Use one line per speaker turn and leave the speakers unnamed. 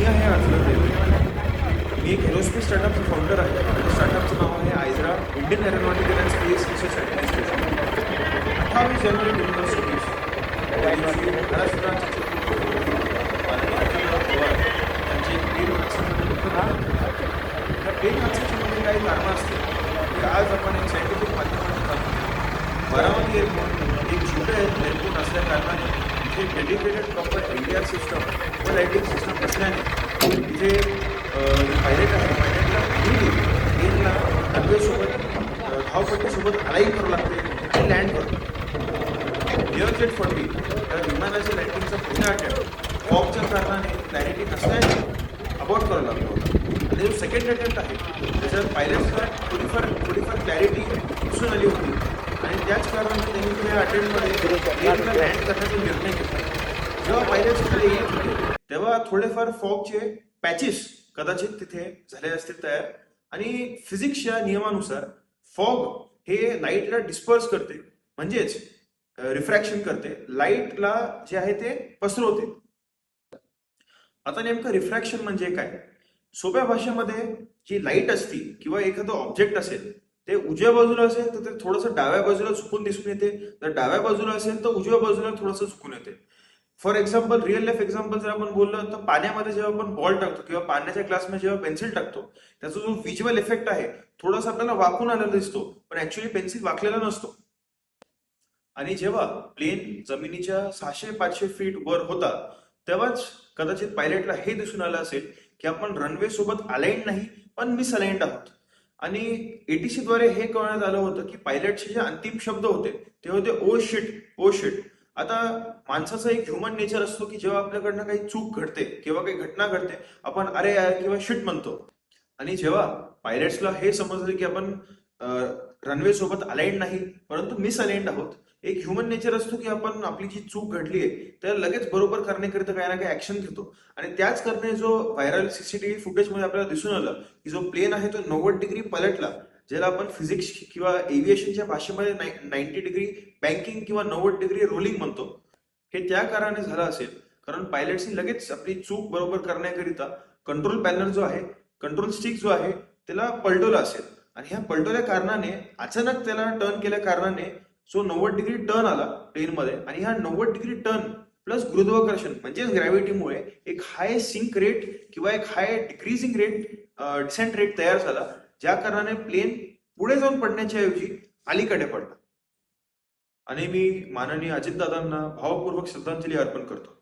मी आहे अफजल देव मी एक aerospace स्टार्टअपचा founder आहे. माझ्या स्टार्टअपचं नाव आहे Aizra Indian aeronautical and space research administration. अठ्ठावीस जानेवारी दोन हजार सव्वीस. त्या महाराष्ट्राचे चित्रपट. माननीय त्या प्लेन हादसाच्या काही कारणं असतील की आज आपण एक सायंटिफिक माध्यमातून जाणून एक बारामती एअरपोर्ट एक छोटं एअरपोर्ट असल्या कारणाने जे dedicated proper L D R system व लाईटिंग सिस्टम असल्याने जे पायलट आहे पायलटला प्लेनला रनवेसोबत धावपट्टीसोबत अलाईन करावं लागते ते लँड करतो एअर जेट फॉर्टी या विमानाच्या लँडिंगचा पहिला अटेम्प्ट फॉगच्या कारणाने क्लॅरिटी नसल्याने अबॉट करावा लागतो. आणि जो सेकंड अटेम्प्ट आहे त्याच्यात पायलट्सला थोडीफार थोडीफार क्लॅरिटी दिसून आली होती. त्याच कारणाने त्यांनी त्या अटेम्प्टमध्ये प्लेनला लँड करण्याचा निर्णय घेतला. जेव्हा पायलट्स खाली येत होते तेव्हा थोडेफार फॉगचे पॅचेस कदाचित तिथे झाले असतील तयार. आणि फिजिक्सच्या नियमानुसार फॉग हे लाईटला डिस्पर्स करते. म्हणजेच रिफ्रॅक्शन करते. लाईटला जे आहे ते पसरवते. आता नेमकं रिफ्रॅक्शन म्हणजे काय? सोप्या भाषेमध्ये जी लाइट असती किंवा एखादं ऑब्जेक्ट असेल ते उजव्या बाजूला असेल तर ते थोडंसं डाव्या बाजूला चुकून दिसून येते. जर डाव्या बाजूला असेल तर उजव्या बाजूला थोडंसं चुकून येते. For example real life example जर आपण बोललं तर पाण्यामध्ये जेव्हा आपण बॉल टाकतो किंवा पाण्याच्या ग्लासमध्ये जेव्हा पेन्सिल टाकतो त्याचा जो व्हिज्युअल इफेक्ट आहे थोडासा आपल्याला वाकून आलेला दिसतो पण ऍक्च्युली पेन्सिल वाकलेला नसतो. आणि जेव्हा प्लेन जमिनीच्या सहाशे पाचशे फीट वर होता तेव्हाच कदाचित पायलटला हे दिसून आलं असेल की आपण रनवे सोबत अलाइंड नाही पण मिस अलाइंड आहोत. आणि एटीसी द्वारे हे कळण्यात आलं होतं की पायलटचे जे अंतिम शब्द होते ते होते ओ शिट ओ शिट आता माणसाचा एक ह्युमन नेचर असतो की जेव्हा आपल्याकडनं काही चूक घडते किंवा काही घटना घडते आपण अरे यार किंवा शिट म्हणतो. आणि जेव्हा पायलट्सला हे समजलं की आपण रनवे सोबत अलाइंड नाही परंतु मिस अलाइंड आहोत एक ह्युमन नेचर असतो की आपण आपली जी चूक घडली आहे त्याला लगेच बरोबर करण्याकरिता काही ना काही ऍक्शन घेतो. आणि त्याच करणे जो व्हायरल सीसीटीव्ही फुटेजमध्ये आपल्याला दिसून आलं की जो प्लेन आहे तो नव्वद डिग्री पलटला ज्याला आपण फिजिक्स किंवा एव्हिएशनच्या भाषेमध्ये नाईन्टी डिग्री बँकिंग किंवा नव्वद डिग्री रोलिंग म्हणतो. हे त्या कारणाने झालं असेल. कारण पायलट्सनी लगेच आपली चूक बरोबर करण्याकरिता कंट्रोल पॅनल जो आहे कंट्रोल स्टिक जो आहे त्याला पलटवला असेल. आणि ह्या पलटवल्या कारणाने अचानक त्याला टर्न केल्या कारणाने जो नव्वद डिग्री टर्न आला प्लेनमध्ये आणि ह्या नव्वद डिग्री टर्न प्लस गुरुत्वाकर्षण म्हणजेच ग्रॅव्हिटीमुळे एक हाय सिंक रेट किंवा एक high decreasing rate descent rate तयार झाला ज्या कारणाने प्लेन पुढे जाऊन पडण्याच्या ऐवजी अलीकडे पडला. आणि मी माननीय अजितदादांना भावपूर्वक श्रद्धांजली अर्पण करतो.